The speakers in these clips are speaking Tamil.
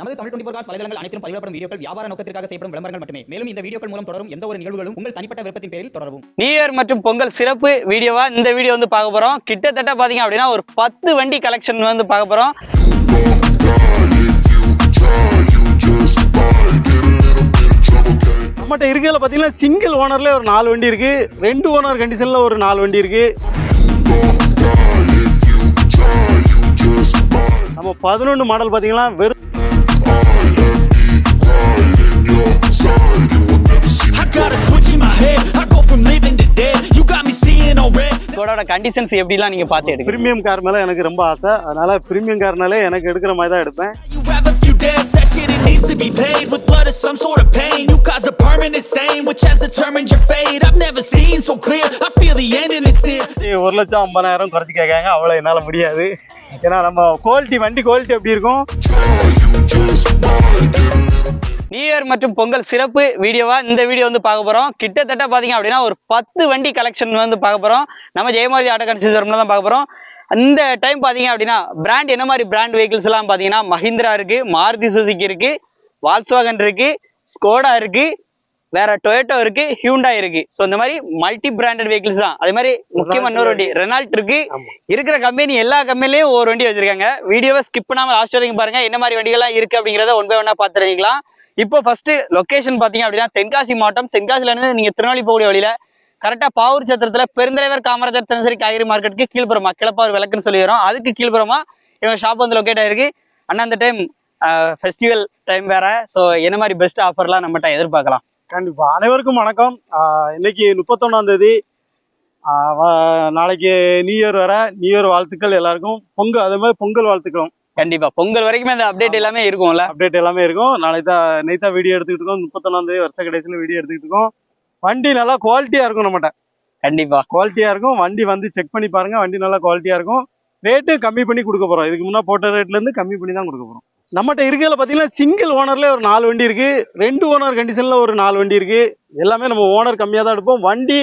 நமது தமிழ் டுவெண்டி காஸ் வலைதளங்கள் அனைத்தும் பதிவிடப்படும் வீடியோக்கள் வியாபார நோக்கத்திற்காக செய்யப்படும் விளம்பரங்கள் மட்டுமே. மேலும் இந்த வீடியோக்கள் மூலம் தொடரும் எந்த ஒரு நிகழ்வுகளும் உங்கள் தனிப்பட்ட விருப்பத்தின் பேரில் தொடரவும். நியூ இயர் மற்றும் பொங்கல் சிறப்பு வீடியோவா இந்த வீடியோ வந்து பார்க்க போறோம். கிட்டத்தட்ட பாத்தீங்க அப்படின்னா ஒரு பத்து வண்டி கலெக்ஷன் வந்து பார்க்க போறோம். நம்மகிட்ட இருக்கிறதுல பார்த்தீங்கன்னா சிங்கிள் ஓனர்ல ஒரு நாலு வண்டி இருக்கு. ரெண்டு ஓனர் கண்டிஷன்ல ஒரு நாலு வண்டி இருக்கு. நம்ம பதினொன்று மாடல் பார்த்தீங்கன்னா வெறும் இதோட கண்டிஷன்ஸ் எப்படிலாம் நீங்க பார்த்து எடுக்கிறீங்க பிரீமியம் கார் மேலே எனக்கு ரொம்ப ஆசை அதனால பிரீமியம் கார்னாலே எனக்கு எடுக்கிற மாதிரி தான் எடுப்பேன் some sort of pain. You caused a permanent stain, which has determined your fate. I've never seen so clear. I feel the end and it's near. ஒரு லட்சம் ஐம்பதாயிரம் குறைச்சி கேட்காங்க அவ்வளோ என்னால் முடியாது ஏன்னா நம்ம குவாலிட்டி வண்டி குவாலிட்டி எப்படி இருக்கும் நியூ இயர் மற்றும் பொங்கல் சிறப்பு வீடியோவா இந்த வீடியோ வந்து பார்க்க போறோம். கிட்டத்தட்ட பாத்தீங்க அப்படின்னா ஒரு பத்து வண்டி கலெக்ஷன் வந்து பார்க்க போறோம். நம்ம ஜெயமாதி ஆட்டோ கன்சிடர்ல தான் பார்க்க போறோம். இந்த டைம் பாத்தீங்க அப்படின்னா பிராண்ட் என்ன மாதிரி பிராண்ட் வெஹிக்கிள்ஸ் எல்லாம் பாத்தீங்கன்னா மஹிந்திரா இருக்கு மாருதி சுசுகி இருக்கு வால்ஸ்வாகன் இருக்கு ஸ்கோடா இருக்கு வேற டொயோட்டோ இருக்கு ஹியூண்டா இருக்கு. ஸோ இந்த மாதிரி மல்டி பிராண்டட் வெஹிக்கிள்ஸ் தான். அதே மாதிரி முக்கியமா இன்னொரு வண்டி ரெனால்ட் இருக்கு. இருக்கிற கம்பெனி எல்லா கம்பெனிலையும் ஒரு வண்டி வச்சிருக்காங்க. வீடியோவை ஸ்கிப் பண்ணாம லாஸ்ட் வரைக்கும் பாருங்க. என்ன மாதிரி வண்டிகள்லாம் இருக்கு அப்படிங்கிறத ஒன் பை ஒன்னா பார்த்துருக்கலாம் இப்போ ஃபர்ஸ்ட் லொக்கேஷன் பார்த்தீங்க அப்படின்னா தென்காசி மாவட்டம். தென்காசியிலேருந்து நீங்கள் திருநெல்வேலி போகக்கூடிய வழியில கரெக்டாக பாவூர் சத்திரத்தில் பெருந்தலைவர் காமராஜர் தினசரி காய்கறி மார்க்கெட்டுக்கு கீழ்புறமா கிளப்பார் விளக்குன்னு சொல்லி வரும். அதுக்கு கீழ்புறமா இவங்க ஷாப் வந்து லொக்கேட் ஆயிருக்கு. அண்ணா அந்த டைம் ஃபெஸ்டிவல் டைம் வேற. ஸோ என்ன மாதிரி பெஸ்ட் ஆஃபர்லாம் நம்மகிட்ட எதிர்பார்க்கலாம். கண்டிப்பா. அனைவருக்கும் வணக்கம். இன்னைக்கு முப்பத்தொன்னாம் தேதி. நாளைக்கு நியூ இயர் வர நியூ இயர் வாழ்த்துக்கள் எல்லாருக்கும். பொங்கல் அதே மாதிரி பொங்கல் வாழ்த்துக்களும். கண்டிப்பா. பொங்கல் வரைக்குமே இந்த அப்டேட் எல்லாமே இருக்கும்ல? அப்டேட் எல்லாமே இருக்கும். நாளைக்கு தான் நைத்தா வீடியோ எடுத்துக்கிட்டு இருக்கோம். முப்பத்தொன்னாம் தேதி வருஷ கடைசியில் வீடியோ எடுத்துக்கிட்டு இருக்கோம். வண்டி நல்லா குவாலிட்டியா இருக்கும் நம்மகிட்ட. கண்டிப்பா. குவாலிட்டியா இருக்கும். வண்டி வந்து செக் பண்ணி பாருங்க. வண்டி நல்லா குவாலிட்டியா இருக்கும். ரேட்டு கம்மி பண்ணி கொடுக்க போறோம். இதுக்கு முன்னா போட்ட ரேட்ல இருந்து கம்மி பண்ணி தான் கொடுக்க போறோம். நம்மகிட்ட இருக்கிறதுல பார்த்தீங்கன்னா சிங்கிள் ஓனர்ல ஒரு நாலு வண்டி இருக்கு. ரெண்டு ஓனர் கண்டிஷன்ல ஒரு நாலு வண்டி இருக்கு. எல்லாமே நம்ம ஓனர் கம்மியாக தான் எடுப்போம். வண்டி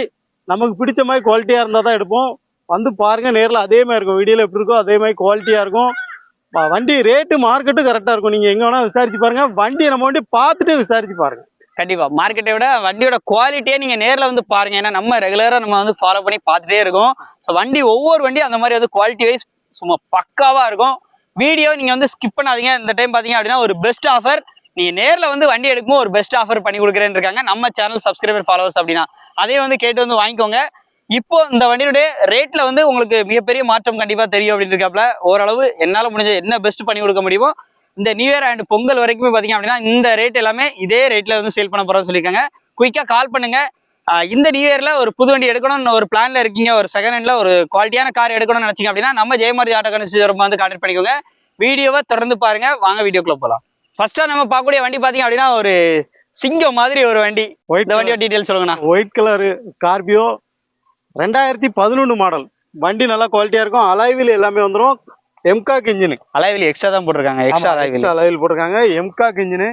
நமக்கு பிடிச்ச மாதிரி குவாலிட்டியா இருந்தால் தான் எடுப்போம். வந்து பாருங்க நேரில் அதே மாதிரி இருக்கும். வீடியோல எப்படி இருக்கோ அதே மாதிரி குவாலிட்டியா இருக்கும். வண்டி ரேட்டு மார்க்கெட்டும் கரெக்டாக இருக்கும். நீங்கள் எங்கே வேணால் விசாரிச்சு பாருங்கள் வண்டி நம்ம வண்டி பார்த்துட்டு விசாரிச்சு பாருங்கள் கண்டிப்பாக மார்க்கெட்டை விட வண்டியோட குவாலிட்டியே நீங்கள் நேரில் வந்து பாருங்க. ஏன்னா நம்ம ரெகுலராக நம்ம வந்து ஃபாலோ பண்ணி பார்த்துட்டே இருக்கோம். ஸோ வண்டி ஒவ்வொரு வண்டி அந்த மாதிரி வந்து குவாலிட்டி வைஸ் சும்மா பக்காவாக இருக்கும். வீடியோ நீங்கள் வந்து ஸ்கிப் பண்ணாதீங்க. இந்த டைம் பார்த்தீங்க அப்படின்னா ஒரு பெஸ்ட் ஆஃபர் நீங்கள் நேரில் வந்து வண்டி எடுக்கும்போது ஒரு பெஸ்ட் ஆஃபர் பண்ணி கொடுக்குறேன்னு இருக்காங்க. நம்ம சேனல் சப்ஸ்கிரைபர் ஃபாலோவர்ஸ் அப்படின்னா. அதே வந்து கேட்டு வந்து வாங்கிக்கோங்க. இப்போ இந்த வண்டியுடைய ரேட்ல வந்து உங்களுக்கு மிகப்பெரிய மாற்றம் கண்டிப்பா தெரியும் அப்படின்னு இருக்காப்ல ஓரளவு என்னால முடிஞ்ச என்ன பெஸ்ட் பண்ணி கொடுக்க முடியுமோ இந்த நியூ இயர் அண்ட் பொங்கல் வரைக்குமே பாத்தீங்க அப்படின்னா இந்த ரேட் எல்லாமே இதே ரேட்ல வந்து சேல் பண்ண போறோம்னு சொல்லியிருக்காங்க. குயிக்கா கால் பண்ணுங்க. இந்த நியூ இயர்ல ஒரு புது வண்டி எடுக்கணும்னு ஒரு பிளான்ல இருக்கீங்க ஒரு செகண்ட் ஹேண்ட்ல ஒரு குவாலிட்டியான கார் எடுக்கணும்னு நினைச்சீங்க அப்படின்னா நம்ம ஜெயமாரி ஆட்டோ கன்சிடர் வந்து கான்டாக்ட் பண்ணிக்கோங்க. வீடியோவை தொடர்ந்து பாருங்க. வாங்க வீடியோக்குள்ள போலாம். ஃபர்ஸ்டா நம்ம பார்க்கக்கூடிய வண்டி பாத்தீங்க அப்படின்னா ஒரு சிங்கம் மாதிரி ஒரு வண்டி. இந்த வண்டியோட டீடைல் சொல்லுங்கண்ணா. ஒயிட் கலரு ஸ்கார்பியோ ரெண்டாயிரத்தி பதினொன்று மாடல் வண்டி நல்லா குவாலிட்டியா இருக்கும். அலைவில் எல்லாமே வந்துடும் எம்காக் இன்ஜினு அலைவில் எக்ஸ்ட்ரா தான் போட்டிருக்காங்க. Extra alloy wheel alloy wheel போட்டிருக்காங்க. எம்காக் இன்ஜினு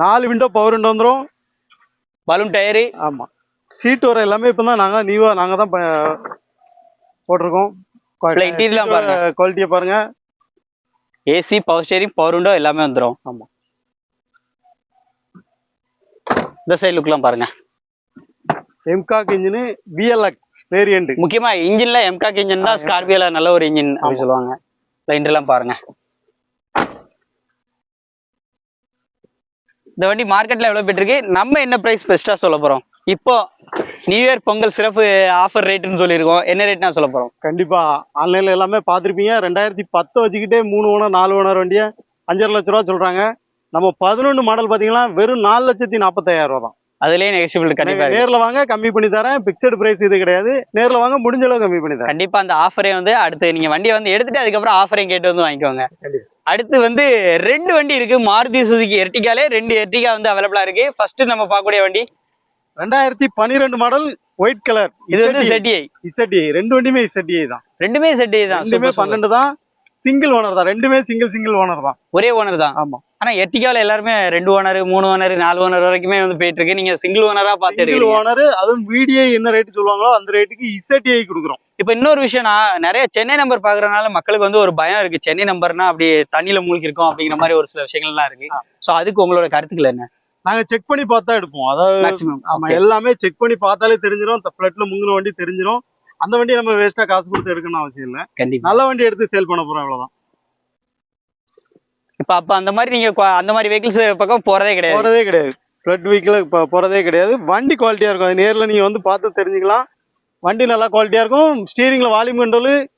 நாலு விண்டோ பவர் விண்டோ வந்துடும் பலூன் டயரு ஆமா. சீட் வர எல்லாமே இப்போ தான் நாங்கள் நீவா நாங்கள் தான் போட்டிருக்கோம். குவாலிட்டியை பாருங்க. AC power steering power window எல்லாமே வந்துடும் ஆமா. இந்த சைடு லுக்லாம் பாருங்க. எம்காக் இன்ஜினு பிஎல்எக் வேரியண்ட் முக்கியமா இன்ஜின்ல எம்காக் இன்ஜின் தான் ஸ்கார்பியோல நல்ல ஒரு இன்ஜின் அப்படின்னு சொல்லுவாங்க. இந்த எல்லாம் பாருங்க. இந்த வண்டி மார்க்கெட்ல எவ்வளவு போயிட்டு இருக்கு? நம்ம என்ன பிரைஸ் பெஸ்டா சொல்ல போறோம்? இப்போ நியூ இயர் பொங்கல் சிறப்பு ஆஃபர் ரேட்னு சொல்லியிருக்கோம். என்ன ரேட் நான் சொல்ல போறோம்? கண்டிப்பா. ஆன்லைன்ல எல்லாமே பார்த்துருப்பீங்க. ரெண்டாயிரத்தி பத்து வச்சுக்கிட்டே மூணு ஓனர் நாலு ஓனர் வண்டியை அஞ்சரை லட்ச ரூபா சொல்றாங்க. நம்ம பதினொன்று மாடல் பாத்தீங்கன்னா வெறும் நாலு லட்சத்தி நாற்பத்தாயிரம் ரூபா தான் அதுலயே நெகசிபிள் கண்டிப்பா. நேர்ல வாங்க கம்மி பண்ணி தரேன். பிக்சடு பிரைஸ் இது கிடையாது. நேர்ல வாங்க முடிஞ்ச அளவு கம்மி பண்ணி தரேன். கண்டிப்பா அந்த ஆஃபரே வந்து அடுத்து நீங்க வண்டியை வந்து எடுத்துட்டு அதுக்கப்புறம் ஆஃபரையும் கேட்டு வந்து வாங்கிக்கோங்க. அடுத்து வந்து ரெண்டு வண்டி இருக்கு. மாருதி சுசுகி எர்டிகாலே ரெண்டு எர்டிகா வந்து அவைலபிளா இருக்கு. ஃபர்ஸ்ட் நம்ம பார்க்கக்கூடிய வண்டி. ரெண்டாயிரத்தி பன்னிரெண்டு மாடல் ஒயிட் கலர் இது வந்து ZDI இசட்டிஐ ரெண்டு வண்டியுமே இசட்டிஐ தான். ரெண்டுமே செட் தான். ரெண்டுமே. பன்னெண்டு தான். சிங்கிள் ஓனர் தான். ரெண்டுமே சிங்கிள் சிங்கிள் ஓனர் தான். ஒரே ஓனர் தான். ஆமா. ஆனா எர்டிகால எல்லாருமே ரெண்டு ஓனர் மூணு ஓனர் நாலு ஓனர் வரைக்குமே வந்து போயிட்டு இருக்கு. நீங்க சிங்கிள் ஓனரா பார்த்து சிங்கிள் ஓனர் அதுவும் வீடியோ என்ன ரேட் சொல்லுவாங்களோ அந்த ரேட்டுக்கு இசட்டிஐ கொடுக்குறோம். இப்போ இன்னொரு விஷயம் நான் நிறைய சென்னை நம்பர் பாக்குறதுனால மக்களுக்கு வந்து ஒரு பயம் இருக்கு. சென்னை நம்பர்னா அப்படி தண்ணியில மூழ்கி இருக்கும் அப்படிங்கிற மாதிரி ஒரு சில விஷயங்கள்லாம் இருக்கு. சோ அதுக்கு உங்களோட கருத்துக்கள் என்ன? நாங்க செக் பண்ணி பார்த்தா எடுப்போம். அதாவது ஆமா எல்லாமே செக் பண்ணி பார்த்தாலே தெரிஞ்சிடும் பிளட்ல முங்கின வண்டி தெரிஞ்சிடும் அந்த வண்டியை நம்ம வேஸ்டா காசு கொடுத்து எடுக்கணும் அவசியம் இல்ல. கண்டிப்பா. நல்ல வண்டி எடுத்து சேல் பண்ண போறோம் அவ்வளவுதான். இப்ப அப்ப அந்த மாதிரி நீங்க கொ- அந்த மாதிரி வெஹிக்கிள்ஸ் பக்கம் போறதே கிடையாது. போறதே கிடையாது. பிளட் வீக்கில் இப்போ போறதே கிடையாது. வண்டி குவாலிட்டியா இருக்கும். அது நேர்ல நீங்க வந்து பார்த்து தெரிஞ்சுக்கலாம். வண்டி நல்லா குவாலிட்டியா இருக்கும். ஸ்டீரிங்ல வால்யூம் கண்ட்ரோல்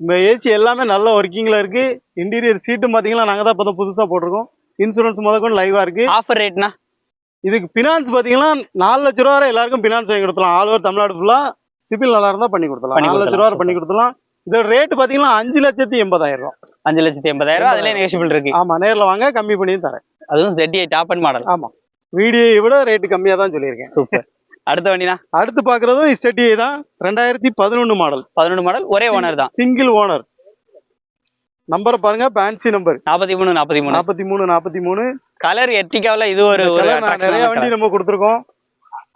ஏசி எல்லாமே நல்ல ஒர்க்கிங்ல இருக்கு. இன்டீரியர் சீட்டும் பாத்தீங்கன்னா நாங்க தான் இப்போ புதுசா போட்டிருக்கோம். இன்சூரன்ஸ் முதற்கொண்டு லைவா இருக்கு. ஆஃபர் ரேட்னா இதுக்கு பினான்ஸ் பாத்தீங்கன்னா நாலு லட்ச ரூபா வரை எல்லாருக்கும் பினான்ஸ் வாங்கி கொடுத்தலாம் ஆல் ஓவர் தமிழ்நாடு ஃபுல்லா சிபில் நல்லா இருந்தா பண்ணி கொடுத்தலாம் நாலு லட்ச ரூபா பண்ணி கொடுத்தலாம் இதோட ரேட் பாத்தீங்கன்னா அஞ்சு லட்சத்தி எண்பதாயிரம் ரூபா. அஞ்சு லட்சத்தி எண்பதாயிரம் அதுல நெகோஷியபிள் இருக்கு. ஆமா நேர்ல வாங்க கம்மி பண்ணி தரேன். அதுவும் ZDI டாப் அண்ட் மாடல் ஆமா. வீடியோ விட ரேட் கம்மியா தான் சொல்லியிருக்கேன். சூப்பர் அடுத்த வண்டினா? அடுத்து பாக்குறதும் இஸ்டடிஐ தான். ரெண்டாயிரத்தி பதினொன்னு மாடல் பதினொன்று மாடல் ஒரே ஓனர் தான். சிங்கிள் ஓனர் நம்பரை பாருங்க பேன்சி நம்பர் நாற்பத்தி மூணு நாற்பத்தி மூணு. நாற்பத்தி மூணு நாற்பத்தி மூணு. கலர் எர்டிகாவில் இது ஒரு நிறைய வண்டி. நம்ம கொடுத்துருக்கோம்.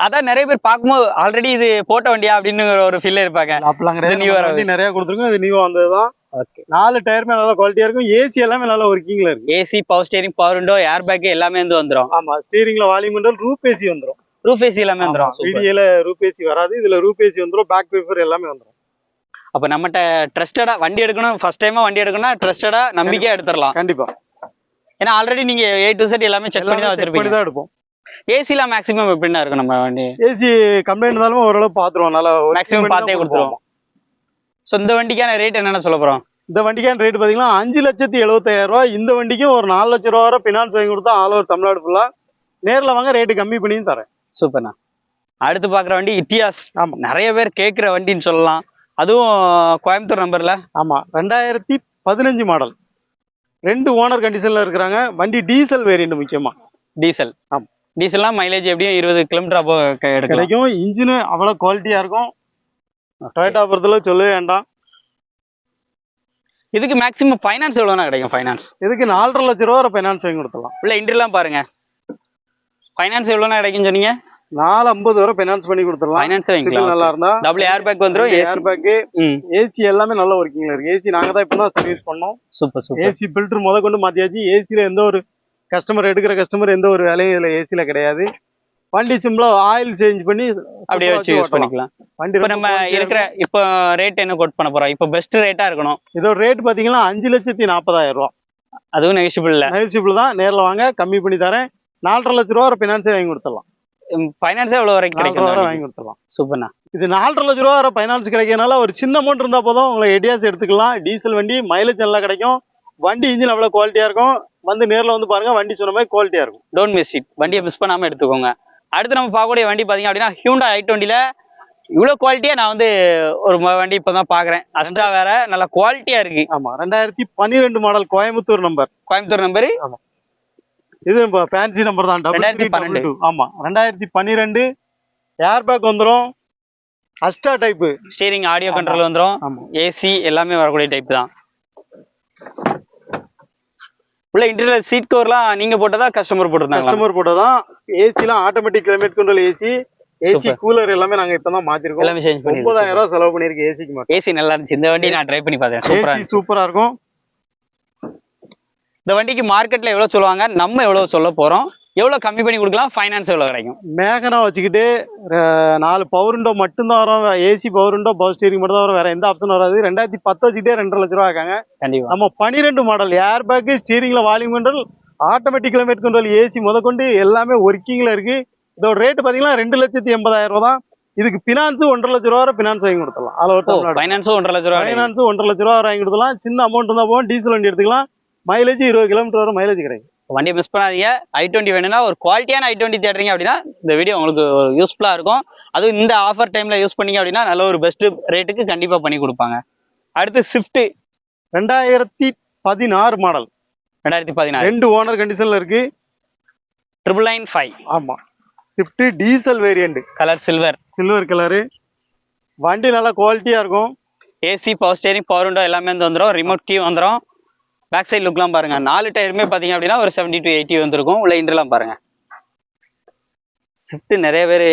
அதான் நிறைய பேர் பார்க்கும்போது ஆல்ரெடி இது போட்ட வண்டியா அப்படின்னு ஒரு ஃபீல் இருப்பாங்க. new கிடையாது. வண்டி நிறைய கொடுத்துருக்கோம். இது நியூ வந்ததுதான். நாலு டயருமே நல்ல குவாலிட்டியா இருக்கும். ஏசி எல்லாமே நல்ல ஒர்க்கிங்ல இருக்கு. AC power steering power window air bag எல்லாமே வந்து வந்துரும். ஆமா ஸ்டீரிங்ல வால்யூம் கண்ட்ரோல் ரூப் ஏசி வந்துரும். ரூஃப் ஏசி எல்லாமே Super. வீடியோல ரூப் ஏசி வராது. இதுல ரூப் ஏசி வந்துரும். பேக் பேப்பர் எல்லாமே வந்துரும். அப்ப நம்மகிட்ட ட்ரஸ்டடா வண்டி எடுக்கணும். ஃபர்ஸ்ட் டைமா வண்டி எடுக்கணும்னா ட்ரஸ்டடா நம்பிக்கையா எடுத்துடலாம். கண்டிப்பா. ஏன்னா ஆல்ரெடி நீங்க ஏ டு செட் எல்லாமே செக் பண்ணி தான் வச்சிருப்பீங்க. எடுப்போம். ஏசிலாம் மேக்ஸிமம் எப்படின்னா இருக்கும் நம்ம வண்டி? ஏசி கம்ப்ளைண்ட் இருந்தாலும் ஓரளவு பாத்துருவோம். நல்லா மேக்ஸிமம் பார்த்தே. கொடுத்துருவோம். ஸோ இந்த வண்டிக்கான ரேட் என்னென்ன சொல்ல போறோம்? இந்த வண்டிக்கான ரேட் பாத்தீங்கன்னா அஞ்சு லட்சத்தி எழுபத்தாயிரம் ரூபாய். இந்த வண்டிக்கும் ஒரு நாலு லட்ச ரூபா வரை பினான்ஸ் வாங்கி கொடுத்தா ஆல் ஓவர் தமிழ்நாடு ஃபுல்லா நேர்ல வாங்க ரேட்டு கம்மி பண்ணியும் தரேன். சூப்பர்ண்ணா. அடுத்து பார்க்குற வண்டி இட்டியாஸ். ஆமா. நிறைய பேர் கேட்குற வண்டின்னு சொல்லலாம். அதுவும் கோயம்புத்தூர் நம்பர்ல. ஆமா. ரெண்டாயிரத்தி பதினஞ்சு மாடல் ரெண்டு ஓனர் கண்டிஷன்ல இருக்கிறாங்க. வண்டி டீசல் வேரியண்ட் முக்கியமா. டீசல் ஆமா. டீசல்லாம் மைலேஜ் எப்படியும் இருபது கிலோமீட்டர் அப்போ கிடைக்கும். இன்ஜின் அவ்வளவு குவாலிட்டியா இருக்கும். டொயட்டா பொறுத்தல சொல்லவே வேண்டாம். இதுக்கு மேக்ஸிமம் ஃபைனான்ஸ் எவ்வளோனா கிடைக்கும் ஃபைனான்ஸ் இதுக்கு நாலரை லட்ச ரூபா வரை ஃபைனான்ஸ் வாங்கி கொடுத்துடலாம். உள்ள இன்ட்ரெலாம் பாருங்க. ஃபைனான்ஸ் எவ்வளோனா கிடைக்கும்னு சொன்னீங்க? நாலு ஐம்பது வரை ஃபைனான்ஸ் பண்ணி கொடுத்துடலாம். ஃபைனான்ஸ் சிக்னல் நல்லா வாங்கிக்கலாம் இருந்தா டபுள் ஏர் பேக் வந்துடும் ஏர் பேக் ஏசி எல்லாமே நல்ல ஒர்க்கிங்ல இருக்கு. ஏசி நாங்க தான் இப்போ தான் சர்வீஸ் பண்ணோம். சூப்பர் சூப்பர் ஏசி ஃபில்டர் முத கொண்டு மாத்தியாச்சு. ஏசில எந்த ஒரு கஸ்டமர் எடுக்கிற கஸ்டமர் எந்த ஒரு வேலையும் இதுல ஏசில கிடையாது. வண்டி சிம்பிளா ஆயில் சேஞ்ச் பண்ணி அப்படியே வச்சு யூஸ். பண்ணிக்கலாம். வண்டி நம்ம இருக்கிற இப்போ ரேட் என்ன கோட் பண்ண போறோம்? இப்போ பெஸ்ட் ரேட்டா இருக்கணும். இதோட ரேட் பாத்தீங்கன்னா அஞ்சு லட்சத்தி நாற்பதாயிரம் ரூபா. அதுவும் நெகிஷிபிள் இல்ல. நெகசிபிள் தான். நேர்ல வாங்க கம்மி பண்ணி தரேன். நாலரை லட்ச ரூபா வரை பினான்ஸே வாங்கி கொடுத்துடலாம். ஃபைனான்ஸே எவ்வளோ வரைக்கும் நாலரை வரை வாங்கி கொடுத்துடலாம். சூப்பர்ண்ணா இது நாலரை லட்ச ரூபா வரை ஃபைனான்ஸ் கிடைக்கிறதுனால ஒரு சின்ன அமௌண்ட் இருந்தா போதும். உங்களை எடியாஸ் எடுத்துக்கலாம். டீசல் வண்டி மைலேஜ் நல்லா கிடைக்கும். வண்டி இன்ஜின் அவ்வளவு குவாலிட்டியா இருக்கும். வந்து நேர்ல வந்து பாருங்க வண்டி சொன்ன மாதிரி குவாலிட்டியா இருக்கும். டோன்ட் மிஸ் இட் வண்டியை மிஸ் பண்ணாம எடுத்துக்கோங்க. அடுத்து நம்ம பார்க்கக்கூடிய வண்டி பாத்தீங்க அப்படின்னா ஹியூண்டா ஐ டுவெண்ட்டில இவ்வளோ குவாலிட்டியா நான் வந்து ஒரு வண்டி இப்பதான் பாக்குறேன் அஸ்டா வேற நல்ல குவாலிட்டியா இருக்கு. ஆமா ரெண்டாயிரத்தி பன்னிரெண்டு model Coimbatore number Coimbatore number இது ஃபேன்சி நம்பர் தான். ரெண்டாயிரத்தி பன்னெண்டு. டூ ஆமா ரெண்டாயிரத்தி பன்னிரெண்டு ஏர் பேக் வந்துரும். Asta type steering audio. Control வந்துரும். ஆமா. ஏசி எல்லாமே வரக்கூடிய டைப் தான். உள்ள இன்டீரியர் சீட் கவர்லாம் நீங்க போட்டதா கஸ்டமர் போட்டிருந்தாங்க கஸ்டமர் போட்டதான் ஏசிலாம் automatic climate control AC AC. Cooler எல்லாமே நாங்க இப்பதான் மாத்திருக்கோம். எல்லாமே சேஞ்ச் பண்ணி ஒன்பதாயிரம் ரூபாய் செலவு பண்ணிருக்கு ஏசிக்கு மட்டும். ஏசி நல்லா இருந்துச்சு. இந்த வண்டி நான் ட்ரை பண்ணி பார்த்தேன் சூப்பரா ஏசி சூப்பரா இருக்கும். இந்த வண்டிக்கு மார்க்கெட்ல எவ்வளவு சொல்லுவாங்க? நம்ம எவ்வளவு சொல்ல போறோம்? எவ்வளவு கம்மி பண்ணி கொடுக்கலாம்? ஃபைனான்ஸ் எவ்வளவு கிடைக்கும்? மேகனா வச்சுக்கிட்டு நாலு பவர் விண்டோ மட்டும்தான் வரும். AC power window power steering மட்டும் தான் வரும். வேற எந்த ஆப்ஷன் வராது. ரெண்டாயிரத்தி பத்து வச்சுக்கிட்டே ரெண்டரை லட்ச ரூபா இருக்காங்க கண்டிப்பா. நம்ம பன்னிரெண்டு model air bag ஸ்டீரிங்ல volume control automatic climate control AC முதற்கொண்டு எல்லாமே ஒர்க்கிங்ல இருக்கு. இதோட ரேட் பாத்தீங்கன்னா ரெண்டு லட்சத்தி எண்பதாயிரம் ரூபா தான். இதுக்கு பினான்ஸ் ஒன்றரை லட்ச ரூபா வரை பினான்ஸ் வாங்கி கொடுத்துடலாம். அதில் ஃபைனான்ஸும் ஒன்றரை லட்ச ரூபா கிடைக்கும். ஃபைனான்ஸ் ஒன்றரை லட்ச ரூபா வாங்கி கொடுத்துடலாம். சின்ன அமௌண்ட் இருந்தா போகும் டீசல் வண்டி எடுத்துக்கலாம். மைலேஜ் இருபது கிலோமீட்டர் வரை மைலேஜ் கிடைக்கும். வண்டியை மிஸ் பண்ணாதீங்க. ஐ டுவெண்ட்டி வேணும்னா ஒரு குவாலிட்டியான ஐ டுவெண்ட்டி தேடுறீங்க அப்படின்னா இந்த வீடியோ உங்களுக்கு யூஸ்ஃபுல்லா இருக்கும். அதுவும் இந்த ஆஃபர் டைம்ல யூஸ் பண்ணீங்க அப்படின்னா நல்ல ஒரு பெஸ்ட் ரேட்டுக்கு கண்டிப்பா பண்ணி கொடுப்பாங்க. அடுத்து ஸ்விஃப்ட் ரெண்டாயிரத்தி பதினாறு மாடல் ரெண்டாயிரத்தி பதினாறு. ரெண்டு ஓனர் கண்டிஷன்ல இருக்கு. ட்ரிபிள் நைன் ஃபைவ் ஆமா. Swift diesel variant colour silver silver colour வண்டி நல்லா குவாலிட்டியா இருக்கும். AC power steering power window எல்லாமே வந்து வந்துடும் ரிமோட் கீ வந்துடும் பேக் சைடு லுக்லாம் பாருங்க. நாலு டயருமே பாத்தீங்க அப்படின்னா ஒரு செவன்டி டு எயிட்டி வந்திருக்கும். உள்ள இன்டர்லாம் பாருங்க. ஸ்விஃப்ட் நிறைய பேர்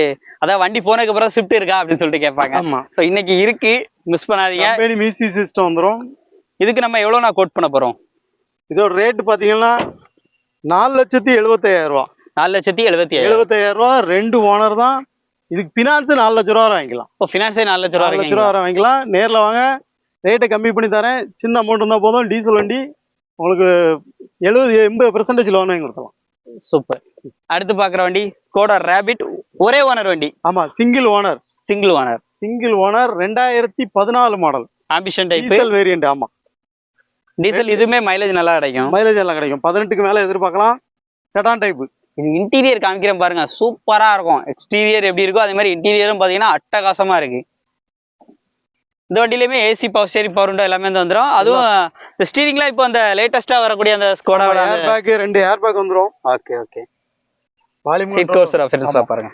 அதான் வண்டி போனதுக்கு அப்புறம் ஸ்விஃப்ட் இருக்கா அப்படின்னு சொல்லிட்டு கேட்பாங்க. ஆமா. ஸோ இன்னைக்கு இருக்கு. மிஸ் பண்ணாதீங்க. மியூசி சிஸ்டம் வந்துரும். இதுக்கு நம்ம எவ்வளோ நான் கோட் பண்ண போறோம்? இதோட ரேட் பாத்தீங்கன்னா நாலு லட்சத்தி எழுபத்தையாயிரம் ரூபா. நாலு லட்சத்தி எழுபத்தி ஏழு எழுபத்தையாயிரம் ரூபா ரெண்டு ஓனர் தான். இதுக்கு பினான்ஸ் நாலு லட்ச ரூபா வாங்கிக்கலாம். இப்போ ஃபினான்ஸே நாலு லட்ச ரூபா லட்ச ரூபா வாங்கிக்கலாம். நேர்ல வாங்க. ரேட்டை கம்மி பண்ணி தரேன். சின்ன அமௌண்ட் இருந்தா போதும். டீசல் வண்டி உங்களுக்கு எழுபது எண்பது பெர்சன்டேஜ் லோன் வாங்கி கொடுக்கலாம். சூப்பர் அடுத்து பார்க்குற வண்டி ஸ்கோடா ரேபிட் ஒரே ஓனர் வண்டி. ஆமா single owner single owner single owner ரெண்டாயிரத்தி பதினாலு model Ambition type diesel variant ஆமா. டீசல் இதுவுமே மைலேஜ் நல்லா கிடைக்கும். மைலேஜ் எல்லாம் கிடைக்கும். பதினெட்டுக்கு மேல எதிர்பார்க்கலாம். செடான் டைப் இது இன்டீரியர் காமிக்கிறேன் பாருங்க. சூப்பரா இருக்கும். எக்ஸ்டீரியர் எப்படி இருக்கோ அதே மாதிரி இன்டீரியரும் பாத்தீங்கன்னா அட்டகாசமா இருக்கு. இந்த வண்டியிலுமே AC power steering power window எல்லாமே வந்து வந்துடும் அதுவும் ஸ்டீரிங்லாம் இப்போ அந்த லேட்டஸ்டா வரக்கூடிய அந்த ஸ்கோடாவோட ஏர் பேக் ரெண்டு ஏர் பேக் வந்துரும் ஓகே ஓகே சீட் கோர்ஸ் ஃபில்ஸா பாருங்க.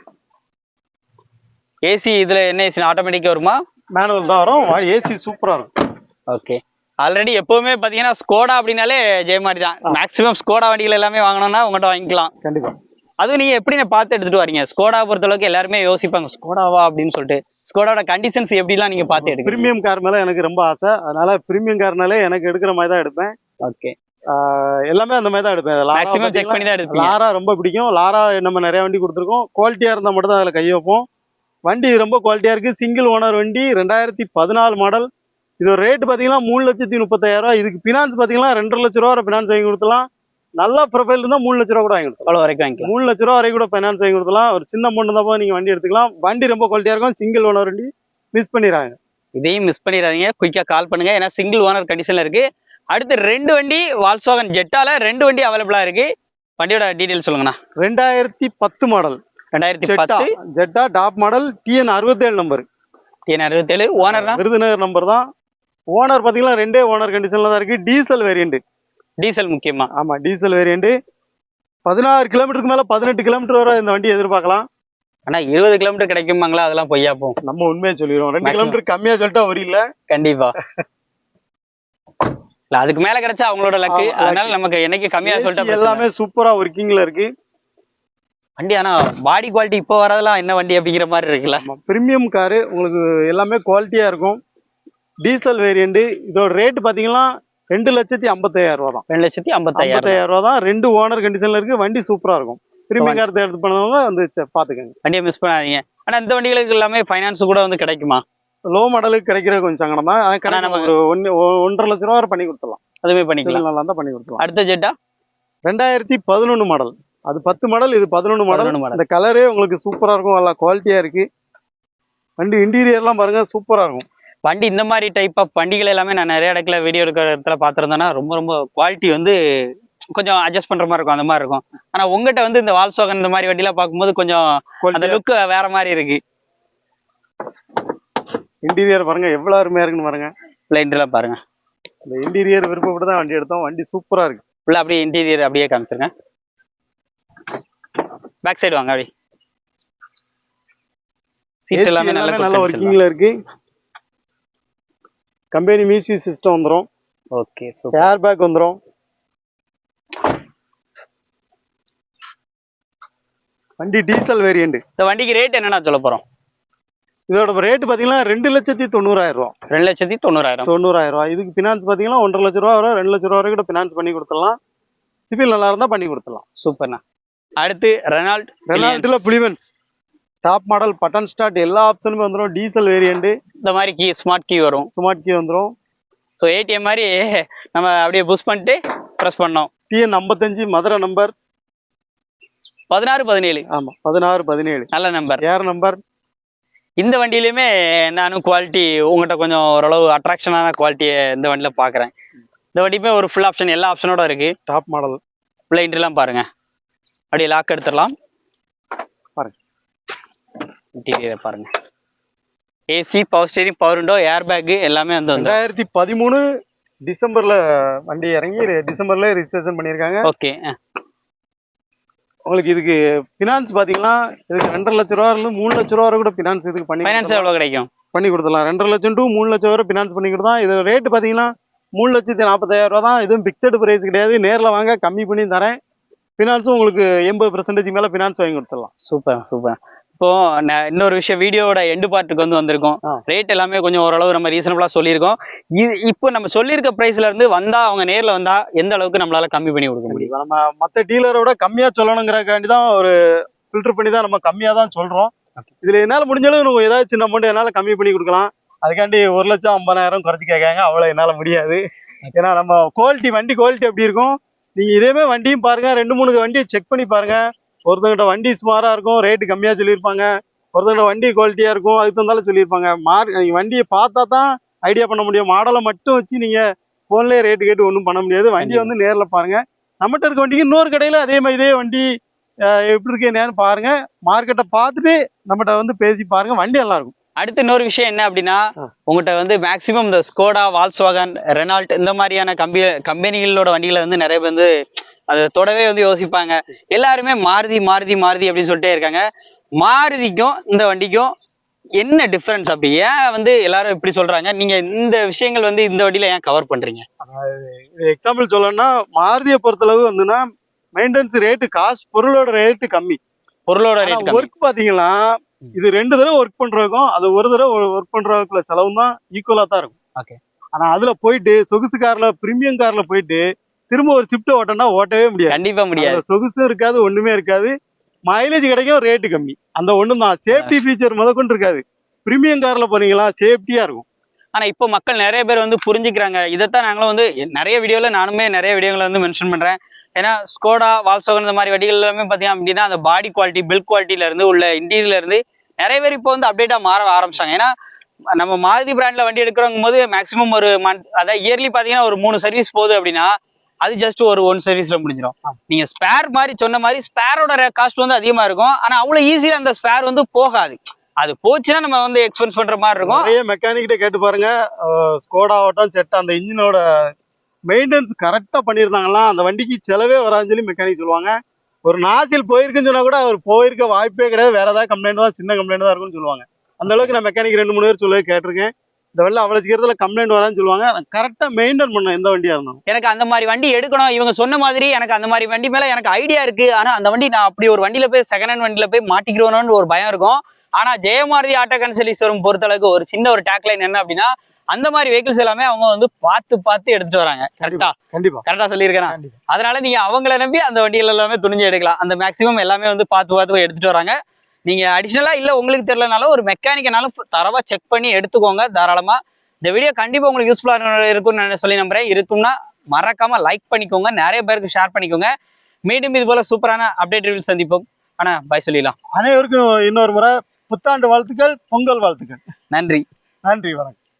ஏசி இதுல என்ன ஏசி ஆட்டோமேட்டிக்கா வருமா? மேனுவல் தான் வரும். ஏசி சூப்பரா இருக்கும். ஓகே ஆல்ரெடி எப்பவுமே பாத்தீங்கன்னா ஸ்கோடா அப்படின்னாலே ஜெயமாரி தான் மேக்ஸிமம் ஸ்கோடா வண்டிகள் எல்லாமே வாங்கணும்னா உங்கள்கிட்ட வாங்கிக்கலாம். கண்டிப்பா. அதுவும் நீங்க எப்படி பார்த்து எடுத்துட்டு வரீங்க. ஸ்கோடா பொறுத்த அளவுக்கு எல்லாருமே யோசிப்பாங்க ஸ்கோடாவா அப்படின்னு சொல்லிட்டு. ஸ்கோடாவோட கண்டிஷன்ஸ் எப்படிலாம் நீங்க பார்த்து எடுக்கிறீங்க? பிரீமியம் கார் மேல எனக்கு ரொம்ப ஆசை. அதனால பிரீமியம் கார்னாலே எனக்கு எடுக்கிற மாதிரி தான் எடுப்பேன். ஓகே எல்லாமே அந்த மாதிரி தான் எடுப்பேன். செக் பண்ணி தான் எடுப்பீங்க? லாரா ரொம்ப பிடிக்கும். லாரா நம்ம நிறைய வண்டி கொடுத்துருக்கோம். குவாலிட்டியா இருந்தா மட்டும் தான் அதுல கை வைப்போம். வண்டி ரொம்ப குவாலிட்டியா இருக்கு. சிங்கிள் ஓனர் வண்டி ரெண்டாயிரத்தி பதினாலு மாடல் இது ரேட் பாத்தீங்கன்னா மூணு லட்சத்தி முப்பத்தாயிரம் ரூபாய். இதுக்கு பினான்ஸ் பாத்தீங்கன்னா ரெண்டரை லட்ச ரூபா பினான்ஸ் வாங்கி கொடுத்தலாம் நல்ல ப்ரொஃபைல் இருந்தா மூணு லட்ச ரூபா கூட வாங்கி கொடுத்தலாம் அவ்வளோ வரைக்கும் வாங்கிக்கலாம். மூணு லட்ச ரூபா வரைக்கும் கூட ஃபைனான்ஸ் வாங்கி கொடுத்தலாம் ஒரு சின்ன அமௌண்ட் தான் நீங்க வண்டி எடுத்துக்கலாம். வண்டி ரொம்ப குவாலிட்டியா இருக்கும். சிங்கிள் ஓனர் வண்டி மிஸ் பண்ணிடுறாங்க இதையும் மிஸ் பண்ணிடாதீங்க குயிக்கா கால் பண்ணுங்க. ஏன்னா சிங்கிள் ஓனர் கண்டிஷன்ல இருக்கு. அடுத்து ரெண்டு வண்டி வால்ஸ்வாகன் ஜெட்டால ரெண்டு வண்டி அவைலபிளா இருக்கு. வண்டியோட டீடைல் சொல்லுங்கண்ணா. ரெண்டாயிரத்தி பத்து மாடல் ரெண்டாயிரத்தி ஜெட்டா பத்து. ஜெட்டா டாப் மாடல் டிஎன் அறுபத்தேழு நம்பர் டிஎன் அறுபத்தேழு. ஓனர்னா விருதுநகர் நம்பர் தான். ஓனர் பாத்தீங்கன்னா ரெண்டே ஓனர் கண்டிஷன்ல தான் இருக்கு. டீசல் வேரியண்ட் டீசல் முக்கியமா? ஆமா டீசல் வேரியண்ட் பதினாறு கிலோமீட்டருக்கு மேல பதினெட்டு கிலோமீட்டர் வரை இந்த வண்டி எதிர்பார்க்கலாம். ஆனா இருபது கிலோமீட்டர் கிடைக்குமாங்களா? அதெல்லாம் பொய்யா போகும் நம்ம உண்மையை சொல்லிடுவோம் ரெண்டு. கிலோமீட்டர் கம்மியா சொல்லிட்டா ஒரு இல்ல. கண்டிப்பா. இல்ல அதுக்கு மேல கிடைச்சா அவங்களோட லக்கு அதனால நமக்கு என்னைக்கு கம்மியா சொல்லிட்டா எல்லாமே சூப்பரா ஒர்க்கிங்ல இருக்கு. வண்டி ஆனா பாடி குவாலிட்டி இப்போ வரதெல்லாம் என்ன வண்டி அப்படிங்கிற மாதிரி இருக்குல்ல? பிரீமியம் காரு உங்களுக்கு எல்லாமே குவாலிட்டியா இருக்கும். டீசல் வேரியண்ட் இதோட ரேட் பாத்தீங்கன்னா ரெண்டு லட்சத்தி ஐம்பத்தாயிரம் ரூபா தான். ரெண்டு லட்சத்தி ஐம்பத்தாயிரம் ரூபா. தான். ரெண்டு ஓனர் கண்டிஷன்ல இருக்கு. வண்டி சூப்பரா இருக்கும். பிரீமியம் கார் தேர்வு பண்ணவங்க வந்து பாத்துக்கங்க. வண்டியை மிஸ் பண்ணாதீங்க. ஆனா இந்த வண்டிகளுக்கு எல்லாமே ஃபைனான்ஸ் கூட வந்து கிடைக்குமா? லோ மாடலுக்கு கிடைக்கிறது கொஞ்சம் சங்கடம் தான். கிடைக்கும். நம்ம- ஒரு ஒன்னு ஒ- ஒன்றரை லட்ச ரூபா பண்ணி கொடுத்துடலாம். அதுவுமே பண்ணிக்கலாம். நல்லா இருந்தா பண்ணி கொடுத்துடலாம். அடுத்த ஜெட்டா? ரெண்டாயிரத்தி பதினொன்னு மாடல் அது பத்து மாடல் இது பதினொன்னு மாடல் 11 model. இந்த கலரே உங்களுக்கு சூப்பரா இருக்கும். நல்லா குவாலிட்டியா இருக்கு. வண்டி இன்டீரியர்லாம் பாருங்க சூப்பரா இருக்கும். வண்டி இந்த மாதிரி டைப் ஆஃப் வண்டிகள் எல்லாமே நான் நிறைய இடத்துல வீடியோ எடுக்கிற இடத்துல பார்த்துருந்தேன்னா ரொம்ப ரொம்ப குவாலிட்டி வந்து கொஞ்சம் அட்ஜஸ்ட் பண்ற மாதிரி இருக்கும் அந்த மாதிரி இருக்கும். ஆனா உங்ககிட்ட வந்து இந்த வால்சோகன் இந்த மாதிரி வண்டிலாம் பார்க்கும்போது கொஞ்சம் அந்த லுக் வேற மாதிரி இருக்கு. இன்டீரியர் பாருங்க எவ்வளவு அருமையா இருக்குன்னு பாருங்க. பிளைண்ட்லாம் பாருங்க. இந்த இன்டீரியர் விருப்பப்பட்டு தான் வண்டி எடுத்தோம். வண்டி சூப்பரா இருக்கு. ஃபுல்லாக அப்படியே இன்டீரியர் அப்படியே காமிச்சிருங்க. பேக் சைடு வாங்க அப்படி சீட் எல்லாமே நல்ல நல்ல ஒர்க்கிங்ல இருக்கு. கம்பெனி மியூசிக் சிஸ்டம் வந்துரும். Okay super. ஏர் பேக் வந்துரும். வண்டி டீசல் வேரியண்ட் இந்த வண்டிக்கு ரேட் என்னன்னா சொல்ல போறோம்? இதோட ரேட் பாத்தீங்கன்னா ரெண்டு லட்சத்தி தொண்ணூறாயிரம் ரூபா. ரெண்டு லட்சத்தி தொண்ணூறாயிரம். தொண்ணூறாயிரம் ரூபா. இதுக்கு பினான்ஸ் பாத்தீங்கன்னா ஒன்றரை லட்ச ரூபா வரும். ரெண்டு லட்ச ரூபா வரைக்கும் கூட பினான்ஸ் பண்ணி கொடுத்துடலாம். சிபில் நல்லா இருந்தா பண்ணி கொடுத்துடலாம். சூப்பர்ண்ணா. அடுத்து Renault ரெனால்ட்ல Fluence. Top model button start எல்லா ஆப்ஷனுமே வந்துடும் டீசல் வேரியண்ட் இந்த மாதிரி கீ ஸ்மார்ட் கீ வரும். ஸ்மார்ட் கீ வந்துடும் ஸோ ஏடிஎம் மாதிரி நம்ம அப்படியே புஷ் பண்ணிட்டு ப்ரெஸ் பண்ணோம். டிஎன் ஐம்பத்தஞ்சு மதுரை நம்பர் பதினாறு பதினேழு. ஆமா பதினாறு பதினேழு. நல்ல நம்பர் ஏர் நம்பர் இந்த வண்டியிலுமே நானும் குவாலிட்டி உங்கள்கிட்ட கொஞ்சம் ஓரளவு அட்ராக்ஷனான குவாலிட்டியை இந்த வண்டியில் பார்க்குறேன் இந்த வண்டியுமே ஒரு ஃபுல் ஆப்ஷன் எல்லா ஆப்ஷனோட இருக்கு. டாப் மாடல் பிளைண்ட்லாம் பாருங்க. அப்படியே லாக் எடுத்துடலாம். இன்டீரியர் பாருங்க. AC power steering power window air bag எல்லாமே வந்து ரெண்டாயிரத்தி பதிமூணு டிசம்பர்ல வண்டி இறங்கி டிசம்பர்ல ரிஜிஸ்ட்ரேஷன் பண்ணியிருக்காங்க. ஓகே உங்களுக்கு இதுக்கு பினான்ஸ் பாத்தீங்கன்னா இதுக்கு ரெண்டரை லட்ச ரூபா இருந்து மூணு லட்ச ரூபா கூட பினான்ஸ் இதுக்கு பண்ணி ஃபைனான்ஸ் கொடுத்துடலாம். எவ்வளோ கிடைக்கும்? பண்ணி கொடுத்துடலாம். ரெண்டரை லட்சம் டு மூணு லட்சம் வரை பினான்ஸ் பண்ணி கொடுத்தோம் இது ரேட் பாத்தீங்கன்னா மூணு லட்சத்தி நாற்பத்தாயிரம் ரூபா தான். இதுவும் பிக்சடு பிரைஸ் கிடையாது. நேர்ல வாங்க கம்மி பண்ணி தரேன். ஃபினான்ஸும் உங்களுக்கு எண்பது பெர்சன்டேஜ் மேல ஃபினான்ஸ் வாங்கி கொடுத்துடலாம். Super super. இப்போ நான் இன்னொரு விஷயம் வீடியோவோட எண்டு பார்ட்டுக்கு வந்து வந்திருக்கோம். ரேட் எல்லாமே கொஞ்சம் ஓரளவு நம்ம ரீசனபிளா சொல்லியிருக்கோம். இது இப்போ நம்ம சொல்லியிருக்க பிரைஸ்ல இருந்து வந்தா அவங்க நேர்ல வந்தா எந்த அளவுக்கு நம்மளால கம்மி பண்ணி கொடுக்க முடியும்? நம்ம மத்த டீலரோட கம்மியா சொல்லணுங்கிறக்காண்டி தான் ஒரு ஃபில்டர் பண்ணி தான் நம்ம கம்மியா தான் சொல்றோம். இதுல என்னால முடிஞ்ச அளவு நம்ம ஏதாவது சின்ன அமௌண்ட் என்னால கம்மி பண்ணி கொடுக்கலாம். அதுக்காண்டி ஒரு லட்சம் ஐம்பதாயிரம் குறைச்சி கேட்காங்க. அவ்வளவு என்னால முடியாது. ஏன்னா நம்ம குவாலிட்டி வண்டி குவாலிட்டி எப்படி இருக்கும்? நீங்க இதேமே வண்டியும் பாருங்க. ரெண்டு மூணு வண்டியை செக் பண்ணி பாருங்க. ஒருத்தங்கிட்ட வண்டி சுமாரா இருக்கும் ரேட்டு கம்மியா சொல்லியிருப்பாங்க. ஒருத்தங்கிட்ட வண்டி குவாலிட்டியா இருக்கும் அதுக்கு தந்தாலும் சொல்லியிருப்பாங்க. மார்க் வண்டியை பார்த்தா தான் ஐடியா பண்ண முடியும். மாடலை மட்டும் வச்சு நீங்க போன்லயே ரேட்டு கேட்டு ஒன்றும் பண்ண முடியாது. வண்டியை வந்து நேர்ல பாருங்க. நம்மகிட்ட இருக்க வண்டிக்கு இன்னொரு கடையில அதே மாதிரி இதே வண்டி எப்படி இருக்கு என்னன்னு பாருங்க. மார்க்கெட்டை பார்த்துட்டு நம்மகிட்ட வந்து பேசி பாருங்க. வண்டி நல்லா இருக்கும். அடுத்து இன்னொரு விஷயம் என்ன அப்படின்னா ஆ. உங்ககிட்ட வந்து மேக்ஸிமம் இந்த ஸ்கோடா வால்ஸ்வாகன் ரெனால்ட் இந்த மாதிரியான கம்பி கம்பெனிகளோட வண்டிகளை வந்து நிறைய பேர் வந்து அதை தொடவே வந்து யோசிப்பாங்க. எல்லாருமே மாருதி மாருதி மாருதி அப்படின்னு சொல்லிட்டே இருக்காங்க. மாருதிக்கும் இந்த வண்டிக்கும் என்ன டிஃபரன்ஸ் அப்படி? ஏன் வந்து எல்லாரும் இப்படி சொல்றாங்க? நீங்க இந்த விஷயங்கள் வந்து இந்த வண்டியில ஏன் கவர் பண்றீங்க? எக்ஸாம்பிள் சொல்லணும்னா மாருதியை பொறுத்தளவு வந்துன்னா மெயின்டெனன்ஸ் ரேட்டு காசு பொருளோட ரேட்டு கம்மி. பொருளோட ரேட் ஒர்க் பாத்தீங்கன்னா இது ரெண்டு தடவை ஒர்க் பண்றதுக்கும் அது ஒரு தடவை ஒர்க் பண்றதுக்குள்ள செலவும் தான் ஈக்குவலா தான் இருக்கும். Okay. ஆனா அதுல போயிட்டு சொகுசு கார்ல பிரீமியம் கார்ல போயிட்டு திரும்ப ஒரு ஷிஃப்ட் ஓட்டனா ஓட்டவே முடியாது. கண்டிப்பா முடியாது. சொகுசும் இருக்காது ஒண்ணுமே இருக்காது. மைலேஜ் கிடைக்கும் ரேட்டு கம்மி. அந்த ஒண்ணும் தான் சேஃப்டி ஃபீச்சர் முதற்கொண்டு இருக்காது பிரீமியம் கார்ல போறீங்களா சேஃப்டியா இருக்கும். ஆனா இப்போ மக்கள் நிறைய பேர் வந்து புரிஞ்சுக்கிறாங்க. இதைத்தான் நாங்களும் வந்து நிறைய வீடியோல நானுமே நிறைய வீடியோங்களை வந்து மென்ஷன் பண்றேன். ஏன்னா ஸ்கோடா வால்சோகன் இந்த மாதிரி வண்டிகள் எல்லாமே பாத்தீங்க அப்படின்னா அந்த பாடி குவாலிட்டி பில்ட் குவாலிட்டில இருந்து உள்ள இன்டீரியர்ல இருந்து நிறைய பேர் இப்போ வந்து அப்டேட்டா மாற ஆரம்பிச்சாங்க. ஏன்னா நம்ம மாருதி பிராண்ட்ல வண்டி எடுக்கிறோங்கும் போது மேக்ஸிமம் ஒரு மந்த் அதாவது இயர்லி பாத்தீங்கன்னா ஒரு மூணு சர்வீஸ் போகுது அப்படின்னா அது ஜஸ்ட் ஒரு ஒன் சர்வீஸ்ல முடிஞ்சிடும் நீங்க ஸ்பேர் மாதிரி சொன்ன மாதிரி ஸ்பேரோட காஸ்ட் வந்து அதிகமா இருக்கும். ஆனா அவ்வளவு ஈஸியா அந்த ஸ்பேர் வந்து போகாது. அது போச்சுன்னா நம்ம வந்து எக்ஸ்பென்ஸ் பண்ற மாதிரி இருக்கும். நிறைய மெக்கானிக்கிட்ட கேட்டு பாருங்க. ஸ்கோடா ஆகட்டும் செட் அந்த இன்ஜினோட மெயின்டெனன்ஸ் கரெக்டா பண்ணியிருந்தாங்களா அந்த வண்டிக்கு செலவே வராதுன்னு சொல்லி மெக்கானிக் சொல்லுவாங்க. ஒரு நாசில் போயிருக்குன்னு சொன்னா கூட அவர் போயிருக்க வாய்ப்பே கிடையாது. வேற ஏதாவது கம்ப்ளைண்ட் தான் சின்ன கம்ப்ளைண்ட் தான் இருக்கும்னு சொல்லுவாங்க. அந்த அளவுக்கு நான் மெக்கானிக் ரெண்டு மூணு பேர் சொல்லவே கேட்டிருக்கேன். இந்த வண்டியில் அவ்வளோ சீக்கிரத்தில் கம்ப்ளைண்ட் வரான்னு சொல்லுவாங்க. கரெக்டாக மெயின்டைன் பண்ண எந்த வண்டியா இருந்தாலும். எனக்கு அந்த மாதிரி வண்டி எடுக்கணும். இவங்க சொன்ன மாதிரி எனக்கு அந்த மாதிரி வண்டி மேல எனக்கு ஐடியா இருக்கு. ஆனா அந்த வண்டி நான் அப்படி ஒரு வண்டியில போய் செகண்ட் ஹேண்ட் வண்டியில போய் மாட்டிக்கிறோன்னு ஒரு பயம் இருக்கும். ஆனா ஜெயமாரதி ஆட்டோ கன்சலீஸ்வரம் பொறுத்தளவுக்கு ஒரு சின்ன ஒரு டேக்லைன் என்ன அப்படின்னா அந்த மாதிரி வெஹிக்கிள்ஸ் எல்லாமே அவங்க வந்து பார்த்து பார்த்து எடுத்துட்டு வராங்க. கரெக்டா கண்டிப்பா கரெக்டா சொல்லியிருக்கேன். அதனால நீங்க அவங்கள நம்பி அந்த வண்டிகள் எல்லாமே துணிஞ்சு எடுக்கலாம். அந்த மேக்ஸிமம் எல்லாமே வந்து பார்த்து பார்த்து எடுத்துட்டு வராங்க. நீங்க அடிஷனலா இல்ல உங்களுக்கு தெரியலனாலும் ஒரு மெக்கானிக்கனாலும் தரவா செக் பண்ணி எடுத்துக்கோங்க தாராளமா. இந்த வீடியோ கண்டிப்பா உங்களுக்கு யூஸ்ஃபுல்லா இருக்கும்னு சொல்லி நம்புறேன். இருக்கும்னா மறக்காம லைக் பண்ணிக்கோங்க நிறைய பேருக்கு ஷேர் பண்ணிக்கோங்க. மீண்டும் இது போல சூப்பரான அப்டேட் ரிவ்யூ சந்திப்போம். ஆனா பாய் சொல்லிடலாம். அனைவருக்கும் இன்னொரு முறை புத்தாண்டு வாழ்த்துக்கள் பொங்கல் வாழ்த்துக்கள். நன்றி. நன்றி வணக்கம்.